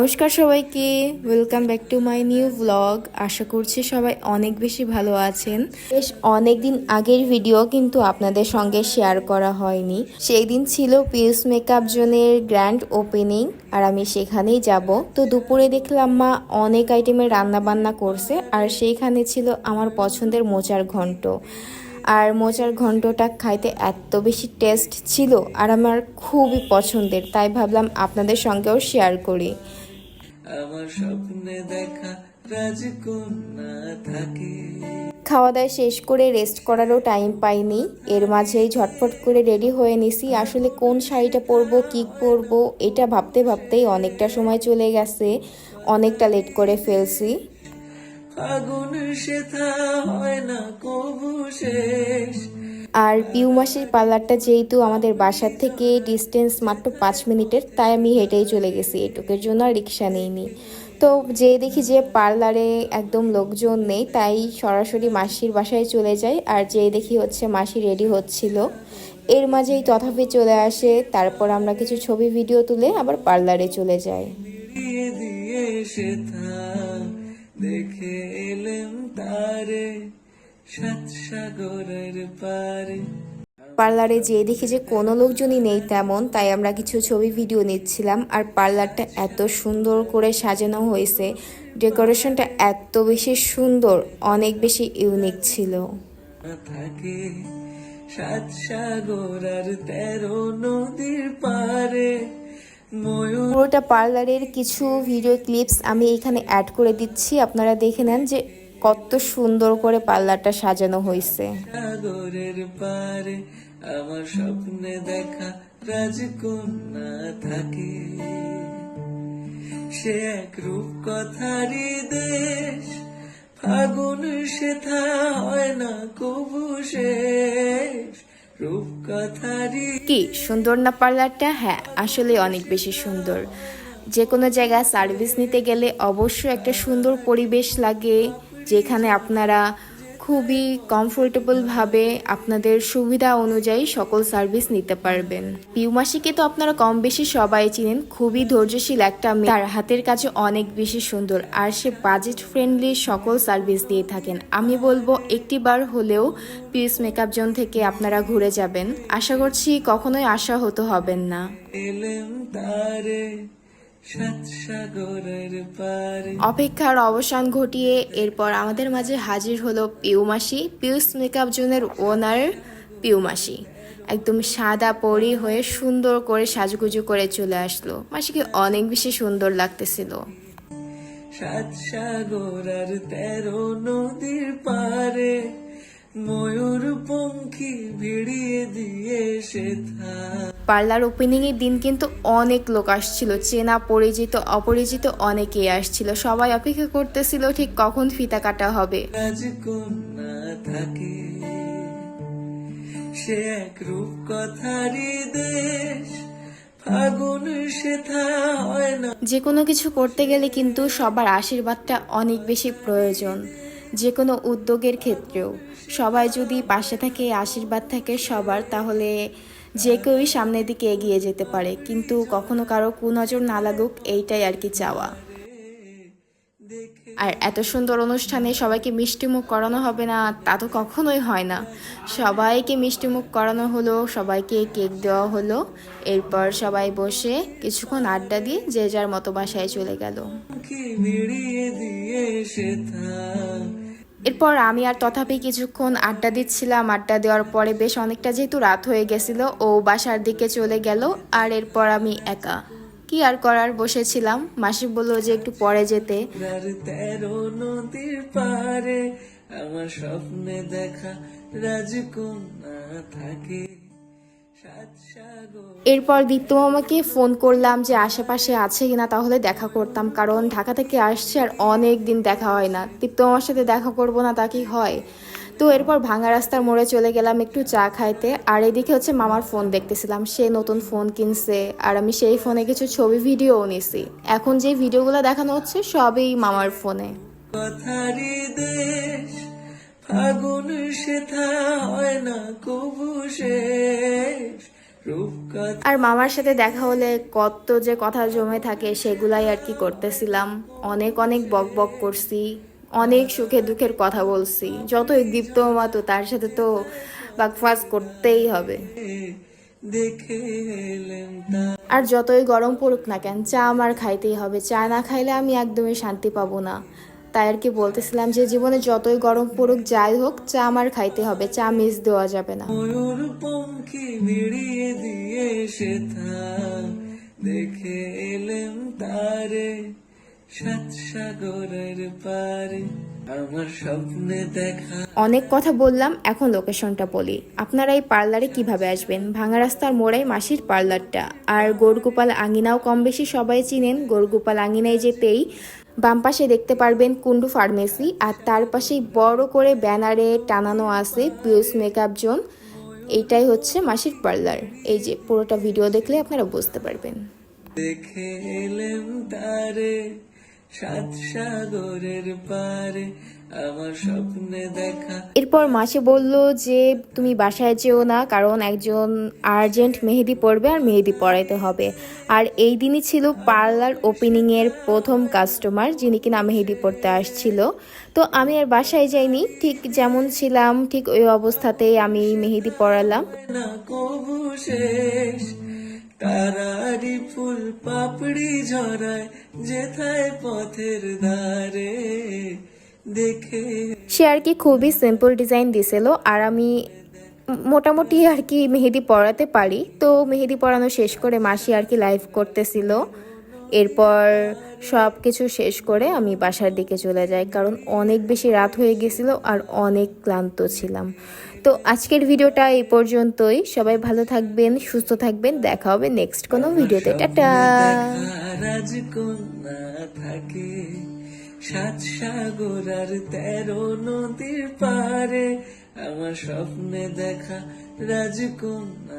নমস্কার সবাইকে welcome back to my new blog আশা করছি সবাই অনেক বেশি ভালো আছেন। বেশ অনেক দিন আগের ভিডিও কিন্তু আপনাদের সঙ্গে শেয়ার করা হয়নি। সেই দিন ছিল পিউস মেকআপ জোনের গ্র্যান্ড ওপেনিং আর আমি সেখানেই যাব। তো দুপুরে দেখলাম মা অনেক আইটেমের রান্না বান্না করছে, আর সেইখানে ছিল আমার পছন্দের মোচার ঘন্ট। আর মোচার ঘন্টটা খাইতে এত বেশি টেস্ট ছিল, আর আমার খুবই পছন্দের, তাই ভাবলাম আপনাদের সঙ্গেও শেয়ার করি। আমার স্বপ্নে দেখা রাজকন্যা থাকে। খাওয়া দাওয়া শেষ করে রেস্ট করারও টাইম পাইনি। এর মাঝেই ঝটফট করে রেডি হয়ে নিছি আসলে কোন শাড়িটা পরবো কী পরবো এটা ভাবতে ভাবতেই অনেকটা সময় চলে গেছে। অনেকটা লেট করে ফেলছি। ফাগুন সেথা হয় না কবু শেষ। আর পিউ মাসির পার্লারটা যেহেতু আমাদের বাসার থেকে ডিস্টেন্স মাত্র পাঁচ মিনিটের, তাই আমি হেঁটেই চলে গেছি। এটুকের জন্য আর রিক্সা নেইনি। তো যে দেখি যে পার্লারে একদম লোকজন নেই, তাই সরাসরি মাসির বাসায় চলে যাই। আর যে দেখি হচ্ছে মাসি রেডি হচ্ছিল। এর মাঝেই তথাপি চলে আসে, তারপর আমরা কিছু ছবি ভিডিও তুলে আবার পার্লারে চলে যাই। দেখে এলেম তারে। সাত সাগরের পারে পার্লারে যেয়ে দেখি যে কোনো লোকজনই নেই তেমন তাই আমরা কিছু ছবি ভিডিও নিচ্ছিলাম আর পার্লারটা এত সুন্দর করে সাজানো হয়েছে। ডেকোরেশনটা এত বেশি সুন্দর অনেক বেশি ইউনিক ছিল। থাকে সাত সাগর আর তেরো নদীর পারে পুরোটা পার্লারের কিছু ভিডিও ক্লিপস আমি এখানে অ্যাড করে দিচ্ছি। আপনারা দেখে নেন যে কত সুন্দর করে পার্লারটা সাজানো হয়েছে আমার স্বপ্নে দেখা রাজকন্যা থাকে। সে এক রূপ কথারই দেশ ফাগুন সেথা হয় না কবু শেষ। কি সুন্দর না পার্লারটা হ্যাঁ আসলে অনেক বেশি সুন্দর। যে কোনো জায়গায় সার্ভিস নিতে গেলে অবশ্যই একটা সুন্দর পরিবেশ লাগে। যেখানে আপনারা খুবই কমফোর্টেবলভাবে আপনাদের সুবিধা অনুযায়ী সকল সার্ভিস নিতে পারবেন। পিউমাসিকে তো আপনারা কম বেশি সবাই চিনেন, খুবই ধৈর্যশীল একটা মেয়ে। তার হাতের কাছে অনেক বেশি সুন্দর আর সে বাজেট ফ্রেন্ডলি সকল সার্ভিস দিয়ে থাকেন। আমি বলব একটিবার হলেও পিউস মেকআপ জোন থেকে আপনারা ঘুরে যাবেন। আশা করছি কখনোই আশা হতে হবেন না। অপেক্ষার অবসান ঘটিয়ে এরপর আমাদের মাঝে হাজির হলো পিউমাসি পিউস মেকআপ জোনের ওনার পিউমাসি একদম সাদা পরি হয়ে সুন্দর করে সাজুগুজু করে চলে আসলো। মাসিকে অনেক বেশি সুন্দর লাগতেছিল। সাত সাগর আর তেরো নদীর পারে ময়ূর পঙ্খী ভিড়িয়ে দিয়ে সেথা পার্লার ওপেনিং এর দিন কিন্তু অনেক লোক আসছিল। চেনা পরিচিত অপরিচিত অনেকেই আসছিল। সবাই অপেক্ষা করতেছিল ঠিক কখন ফিতা কাটা হবে। সে এক রূপ কথারই দেশ যে কোনো কিছু করতে গেলে কিন্তু সবার আশীর্বাদটা অনেক বেশি প্রয়োজন যে কোনো উদ্যোগের ক্ষেত্রেও। সবাই যদি পাশে থাকে আশীর্বাদ থাকে সবার তাহলে যে কেউই সামনের দিকে এগিয়ে যেতে পারে, কিন্তু কখনো কারও কুনজর না লাগুক এইটাই আর কি চাওয়া। আর এত সুন্দর অনুষ্ঠানে সবাইকে মিষ্টিমুখ করানো হবে না, তা তো কখনোই হয় না। সবাইকে মিষ্টিমুখ করানো হলো, সবাইকে কেক দেওয়া হলো, এরপর সবাই বসে কিছুক্ষণ আড্ডা দিয়ে যে যার মতো বাসায় চলে গেল। এরপর আমি আর তথাপি কিছুক্ষণ আড্ডা দিচ্ছিলাম। আড্ডা দেওয়ার পরে বেশ অনেকটা যেহেতু রাত হয়ে গেছিল, ও বাসার দিকে চলে গেল আর এরপর আমি একা। কি আর করার? বসেছিলাম। মাসি বলল যে একটু পরে যেতে। নদীর আমার স্বপ্নে দেখা থাকে। এরপর দীপ্ত মামাকে ফোন করলাম যে আশেপাশে আছে কিনা, তাহলে দেখা করতাম, কারণ ঢাকা থেকে আসছে আর অনেক দিন দেখা হয় না। দীপ্ত মামার সাথে দেখা করব না তা কি হয়? তো এরপর ভাঙা রাস্তার মোড়ে চলে গেলাম একটু চা খাইতে, আর এদিকে হচ্ছে মামার ফোন দেখতেছিলাম, সে নতুন ফোন কিনছে, আর আমি সেই ফোনে কিছু ছবি, ভিডিওও নিছি। এখন যে ভিডিওগুলো দেখানো হচ্ছে, সবই মামার ফোনে। ফাগুন সেথা হয় না কবু শেষ। আর মামার সাথে দেখা হলে কত যে কথা জমে থাকে সেগুলাই আর কি করতেছিলাম। অনেক অনেক বক বক করছি অনেক সুখে দুঃখের কথা বলছি। যতই দীপ্ত মাতো তার সাথে তো বাকফাস করতেই হবে। দেখে আর যতই গরম পড়ুক না কেন চা আমার খাইতেই হবে। চা না খাইলে আমি একদমই শান্তি পাবো না। তাই আর কি বলতেছিলাম যে জীবনে যতই গরম পড়ুক যাই হোক চা আমার খাইতে হবে চা মিস দেওয়া যাবে না। দেখে তারে সাত সাগরের পারে। অনেক কথা বললাম এখন লোকেশনটা বলি। আপনারা এই পার্লারে কীভাবে আসবেন? ভাঙা রাস্তার মোড়াই মাসির পার্লারটা। আর গৌরগোপাল আঙিনাও কম বেশি সবাই চিনেন। গৌরগোপাল আঙিনায় যেতেই বাম পাশে দেখতে পারবেন কুন্ডু ফার্মেসি, আর তার পাশেই বড় করে ব্যানারে টানানো আছে পিউস মেকআপ জোন। এইটাই হচ্ছে মাসির পার্লার। এই যে, পুরোটা ভিডিও দেখলে আপনারা বুঝতে পারবেন। দেখে তারে। সাত সাগরের পারে আমার স্বপ্নে দেখা। এরপর মাসে বলল যে তুমি বাসায় যেও না কারণ একজন আর্জেন্ট মেহেদি পড়বে আর মেহেদি পড়াইতে হবে। আর এই দিনই ছিল পার্লার ওপেনিং এর প্রথম কাস্টমার যিনি কিনা মেহেদি পড়তে আসছিল। তো আমি আর বাসায় যাইনি ঠিক যেমন ছিলাম ঠিক ওই অবস্থাতেই আমি মেহেদি পড়ালাম না কবু শেষ। তারারি ফুল পাপড়ি ঝরায় যেথায় পথের ধারে দেখে সে আর কি খুবই সিম্পল ডিজাইন দিছিল আর আমি মোটামুটি আর কি মেহেদি পড়াতে পারি। তো মেহেদি পড়ানো শেষ করে মাসি আর কি লাইভ করতেছিল। এরপর সব কিছু শেষ করে আমি বাসার দিকে চলে যাই কারণ অনেক বেশি রাত হয়ে গেছিল আর অনেক ক্লান্ত ছিলাম। তো আজকের ভিডিওটা এই পর্যন্তই। সবাই ভালো থাকবেন সুস্থ থাকবেন। দেখা হবে নেক্সট কোনো ভিডিওতে। টাটা! থাকে সাত সাগর আর তেরো নদীর পারে আমার স্বপ্নে দেখা রাজকন্যা